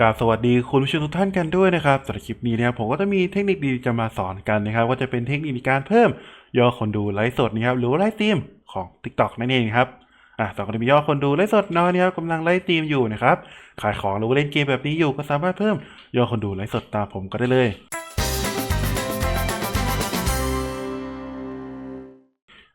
กราบสวัสดีคุณผู้ชมทุกท่านกันด้วยนะครับสำหรับคลิปนี้นะครับผมก็จะมีเทคนิคดีจะมาสอนกันนะครับว่าจะเป็นเทคนิคในการเพิ่มยอดคนดูไลฟ์สดนะครับหรือว่าไลฟ์สตรีมของ TikTok นั่นเองครับอะสองคนที่มียอดคนดูไลฟ์สดน้อยนะครับกำลังไลฟ์สตรีมอยู่นะครับขายของหรือว่าเล่นเกมแบบนี้อยู่ก็สามารถเพิ่มยอดคนดูไลฟ์สดตามผมก็ได้เลย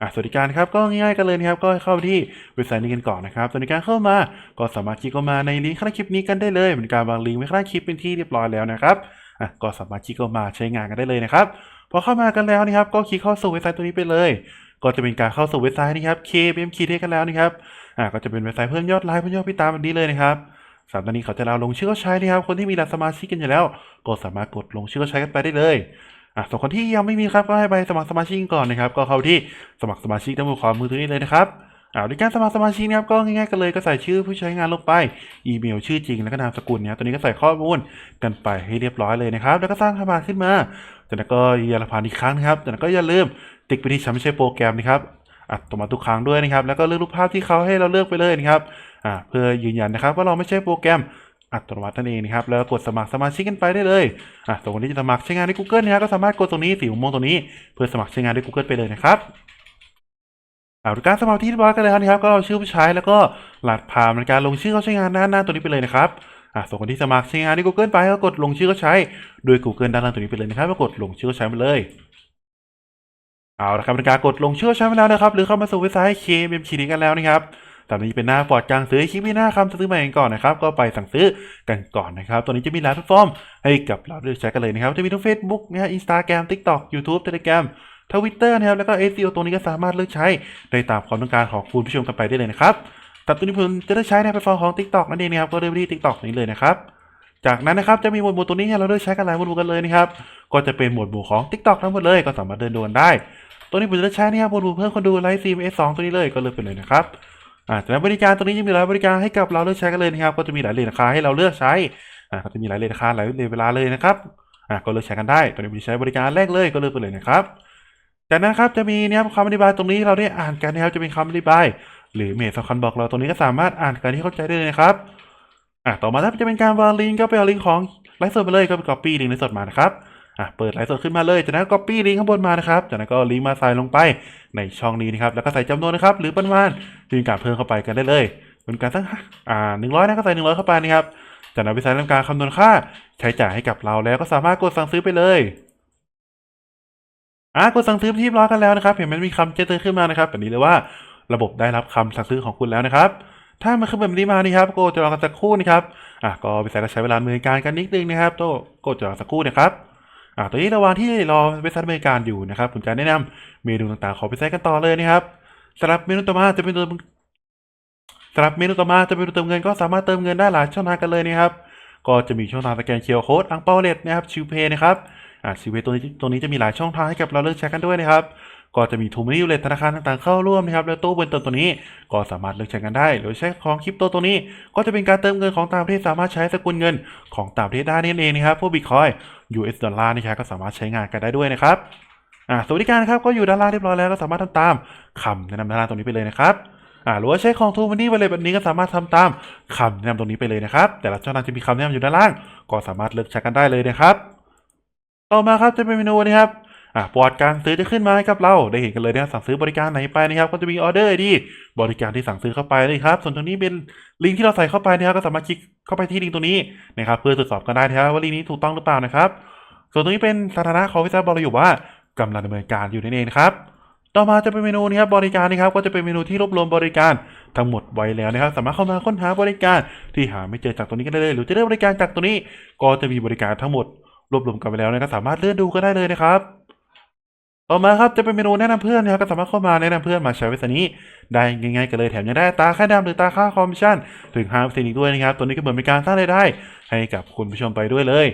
อะสวัสดิการครับก็ง่ายๆกันเลยนะครับก็เข้าที่เว็บไซต์นี้กันก่อนนะครับสวัสดิการเข้ามาก็สามารถคลิกเข้ามาในลิงก์ข้างล่างคลิปนี้กันได้เลยเป็นการวางลิงก์ไว้ข้างล่างคลิปเป็นที่เรียบร้อยแล้วนะครับอะก็สามารถคลิกเข้ามาใช้งานกันได้เลยนะครับพอเข้ามากันแล้วนะครับก็คลิกเข้าสู่เว็บไซต์ตัวนี้ไปเลย ก็จะเป็นการเข้าสู่เว็บไซต์นะครับ KBM คีย์เทกันแล้วนะครับอะก็จะเป็นเว็บไซต์เพิ่มยอดไลค์เพิ่มยอดพี่ตามแบบนี้เลยนะครับสำหรับตอนนี้เขาจะเราลงชื่อเขาใช้นะครับคนที่มีรหัสสมาชิกกันอยู่แล้ว ก็สามารถกดลงชื่อเขาใช้กันไปได้เลย อะส่วนคนที่ยังไม่มีครับก็ให้ไปสมัครสมาชิกก่อนนะครับ ก็เข้าที่สมัครสมาชิกด้านบนขวามือตรงนี้เลยนะครับอ่าในการสมัครสมาชิกนะครับก็ง่ายๆกันเลยก็ใส่ชื่อผู้ใช้งานลงไปอีเมลชื่อจริงแล้วก็นามสกุลเนี่ยตัวนี้ก็ใส่ข้อมูลกันไปให้เรียบร้อยเลยนะครับ แล้วก็สร้างธนาคาขึ้นมาจากนั้นก็ยืนยันผ่านอีกครั้งนะครับจากนั้นก็อย่าลืมติ๊กไปที่ฉันไม่ใช่โปรแกรมนะครับอัดตัวมาทุกครั้งด้วยนะครับ แล้วก็เลือกรูปภาพที่เขาให้เราเลือกไปเลยนะครับอ่าเพื่อยืนยันนะครับว่าเราไม่ใช่โปรแกรม อัตโนมัตินั่นเองนะครับแล้วกดสมัครสมาชิกกันไปได้เลยอะส่วนคนที่จะสมัครใช้งานใน Google นะครับก็สามารถกดตรงนี้สีม่วงตรงนี้เพื่อสมัครใช้งานด้วย Google ไปเลยนะครับอ่าการสมัครที่เรียบร้อยกันแล้วนะครับก็เอาชื่อผู้ใช้แล้วก็รหัสผ่านในการลงชื่อเขาใช้งานด้าหน้าตัวนี้ไปเลยนะครับอ่าส่วนคนที่สมัครใช้งานใน Google ไปก็กดลงชื่อเขาใช้โดย Google ด้านล่างตัวนี้ไปเลยนะครับแล้วกดลงชื่อเขาใช้มาเลยเอาละครับเป็นการกดลงชื่อใช้ไปแล้วนะครับ หรือเข้ามาสู่เว็บไซต์ KMM คีนี้กันแล้วนะครับ ตอนนี้เป็นหน้าปอร์ดกลางซื้อคลิปมีหน้าคำซื้อใหม่กันก่อนนะครับ ก็ไปสั่งซื้อกันก่อนนะครับ ตัวนี้จะมีหลายแพลตฟอร์มให้กับเราเลือกใช้กันเลยนะครับ จะมีทั้ง Facebook นะฮะ Instagram TikTok YouTube Telegram Twitter นะครับ แล้วก็ SEO ตัวนี้ก็สามารถเลือกใช้ได้ตามความต้องการของคุณผู้ชมกันไปได้เลยนะครับแต่ตัวนี้ผมจะได้ใช้ในแพลตฟอร์มของ TikTok นั่นเองนะครับ ก็เลือกไปที่ TikTok นี้เลยนะครับ จากนั้นนะครับ จะมีหมวดหมู่ตัวนี้ให้เราเลือกใช้กันหลายหมวดหมู่กันเลยนะครับ ก็จะเป็นหมวดหมู่ของ TikTok ทั้งหมดเลย ก็สามารถเดินดูกันได้ ตัวนี้ผมจะเลือกใช้นะครับหมวดหมู่เพิ่มคนดูไลฟ์ซีมเอสสองตัวนี้เลย ก็เลือกไปเลยนะครับ อ่าจากนั้นบริการตัวนี้จะมีหลายบริการให้กับเราเลือกใช้กันเลยนะครับ ก็จะมีหลายเลทราคาให้เราเลือกใช้อ่าก็จะมีหลายเลทราคาหลายเลทเวลาเลยนะครับอ่าก็เลือกใช้กันได้ตัวนี้มจะใช้บริการแรกเลยก็เลือกไปเลยนะครับจากนั้นครับจะมีเนี่ยคำอธิบายตรงนี้เราได้อ่านกันนะครับจะเป็นคำอธิบาย หรือเมทสำคัญบอกเราตรงนี้ก็สามารถอ่านกันที่เข้าใจได้เลยนะครับอะต่อมาถ้าจะเป็นการวางลิงก์ก็ไปเอาลิงก์ของไลฟ์สดไปเลยก็ไป copy ลิงก์ไลฟ์สดมานะครับ อะเปิดไลฟ์สดขึ้นมาเลย จากนั้น copy ลิงก์ข้างบนมานะครับ จากนั้นก็ลิงก์มาใส่ลงไปในช่องนี้นะครับ แล้วก็ใส่จำนวนนะครับ หรือปริมาณที่มีการเพิ่มเข้าไปกันได้เลยเป็นการตั้งอ่าหนึ่งร้อยนะก็ใส่หนึ่งร้อยเข้าไปนะครับ จากนั้นไปใส่ทำการคำนวณค่าใช้จ่ายให้กับเราแล้วก็สามารถกดสั่งซื้อไปเลยอะกดสั่งซื้อที่ร้อยกันแล้วนะครับ เห็นมันมีคำแจ้งเตือนขึ้นมานะครับแบบนี้เลยว่าระบบได้รับคำสั่งซื้อของคุณแล้วนะครับ ถ้ามันขึ้นแบบนี้มานี่ครับก็จะรอกันสักครู่นะครับ อะก็ไปใส่ใช้เวลาดำเนินการกันนิดนึงนะครับโตก็จะรอสักครู่นะครับ อะตอนนี้ระหว่างที่รอไปใช้ดำเนินการอยู่นะครับ ผมจะแนะนำเมนูต่างๆขอไปใช้กันต่อเลยนะครับสำหรับเมนูต่อมาจะเป็นตัวสำหรับเมนูต่อมาจะเป็นตัวเติมเงินก็สามารถเติมเงินได้หลายช่องทางกันเลยนะครับ ก็จะมีช่องทางสแกนเคอร์โค้ดอังเปาเลตนะครับชิวเพย์นะครับอ่าชิวิตตัวนี้ตัวนี้จะมีหลายช่องทางให้กับเราเลือกใช้กันด้วยนะครับ ก็จะมีทูมินิวเลตธนาคารต่างๆเข้าร่วมนะครับแล้วตู้บนตัวตัวนี้ ก็สามารถเลือกใช้กันได้ หรือใช้ของคริปโตตัวนี้ ก็จะเป็นการเติมเงินของต่างประเทศสามารถใช้สกุลเงินของต่างประเทศได้นั่นเองนะครับพวกบิตคอย US ดอลลาร์นะครับก็สามารถใช้งานกันได้ด้วยนะครับอ่าสวัสดิการครับก็อยู่ด้านล่างเรียบร้อยแล้วก็สามารถทำตามคำแนะนำด้านล่างตรงนี้ไปเลยนะครับอ่าหรือว่าใช้ของทูมันนี่ไปเลยแบบนี้ก็สามารถทำตามคำแนะนำตรงนี้ไปเลยนะครับ แต่ละช่องทางจะมีคำแนะนำอยู่ด้านล่าง ก็สามารถเลือกใช้กันได้เลยนะครับ ต่อมาครับจะเป็นเมนูนะครับ อ่าปอดการซื้อจะขึ้นมาให้กับเราได้เห็นกันเลยนะครับสั่งซื้อบริการไหนไปนะครับ ก็จะมีออเดอร์ดีบริการที่สั่งซื้อเข้าไปเลยครับ ส่วนตรงนี้เป็นลิงก์ที่เราใส่เข้าไปนะครับก็สามารถคลิกเข้าไปที่ลิงก์ตรงนี้นะครับเพื่อตรวจสอบกันได้นะครับว่าลิงก์นี้ถูกต้องหรือเปล่านะครับ ส่วนตรงนี้เป็นสถานะของวิซาบอกเราอยู่ว่ากำลังดำเนินการอยู่นั่นเองครับต่อมาจะเป็นเมนูนี้ครับบริการนะครับก็จะเป็นเมนูที่รวบรวมบริการทั้งหมดไว้แล้วนะครับ สามารถเข้ามาค้นหาบริการที่หาไม่เจอจากตรงนี้ก็ได้เลย หรือจะเลือกบริการจากตรงนี้ก็จะมีบริการทั้งหมดรวบรวมกันไปแล้วนะครับสามารถเลื่อนดูก็ได้เลยนะครับ ต่อมาครับจะเป็นเมนูแนะนำเพื่อนนะครับก็สามารถเข้ามาแนะนำเพื่อนมาใช้เว็บไซต์นี้ ได้ง่ายๆกันเลยแถมยังได้ตาค่าดำหรือตาค่าคอมมิชชั่นถึง5%อีกด้วยนะครับ ตัวนี้ก็เหมือนเป็นการสร้างรายได้ให้กับคุณผู้ชมไปด้วยเลย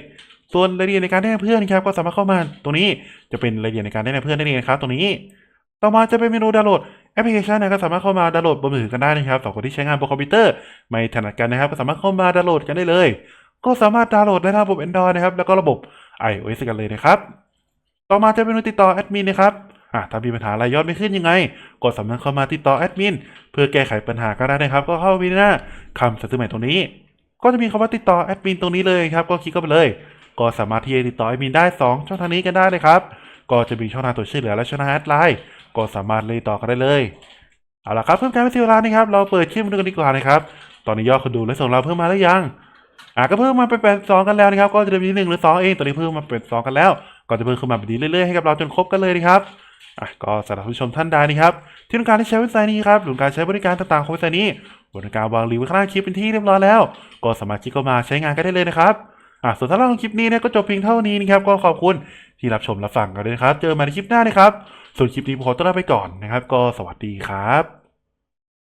ส่วนรายละเอียดในการแนะนำเพื่อนนะครับก็สามารถเข้ามาตรงนี้จะเป็นรายละเอียดในการแนะนำเพื่อนนั่นเองนะครับตรงนี้ ต่อมาจะเป็นเมนูดาวน์โหลดแอปพลิเคชันนะครับสามารถเข้ามาดาวน์โหลดบนมือถือกันได้นะครับสำหรับคนที่ใช้งานบนคอมพิวเตอร์ไม่ถนัดกันนะครับก็สามารถเข้ามาดาวน์โหลดกันได้เลย ก็สามารถดาวน์โหลดได้ทั้งระบบ Android นะครับแล้วก็ระบบ iOS กันเลยนะครับ ต่อมาจะเป็นติดต่อแอดมินนะครับอะถ้ามีปัญหาอะไรยอดไม่ขึ้นยังไงก็สามารเข้ามาติดต่อแอดมินเพื่อแก้ไขปัญหาก็ได้นะครับ ก็เข้าไปหน้าคำสั่งซื้อใหม่ตรงนี้ ก็จะมีคำว่าติดต่อแอดมินตรงนี้เลยครับ ก็คลิกเข้าไปเลย ก็สามารถที่จะติดต่อแอดมินได้ 2 ช่องทางนี้กันได้เลยครับ ก็จะมีช่องทางตัวช่วยเหลือและช่องทางแอดไลน์ ก็สามารถเลยต่อกันได้เลย เอาละครับเพิ่มการไม่เสียเวลานะครับ เราเปิดคลิปมาดูกันดีกว่านะครับ ตอนนี้ยอดคนดูและส่งเราเพิ่มมาแล้วยัง อะก็เพิ่มมาเป็นแปดสองกันแล้วนะครับ ก็จะมีหนึ่งหรือสองเองตอนนี้เพิ่มมาเป็นสองกันแล้ว ก็จะเพิ่มขึ้นมาแบบนี้เรื่อยๆให้กับเราจนครบกันเลยนะครับอะก็สำหรับผู้ชมท่านใดนะครับ ที่ต้องการที่ใช้เว็บไซต์นี้ครับหรือการใช้บริการต่างๆของเว็บไซต์นี้บริการวางลิงก์ไว้ข้างล่างคลิปเป็นที่เรียบร้อยแล้ว ก็สามารถคลิกเข้ามาใช้งานกันได้เลยนะครับอะส่วนสำหรับคลิปนี้เนี่ยก็จบเพียงเท่านี้นะครับก็ขอบคุณที่รับชมรับฟังกันด้วยนะครับ เจอกันใหม่ในคลิปหน้านะครับส่วนคลิปนี้ผมขอตัวลาไปก่อนนะครับ ก็สวัสดีครับ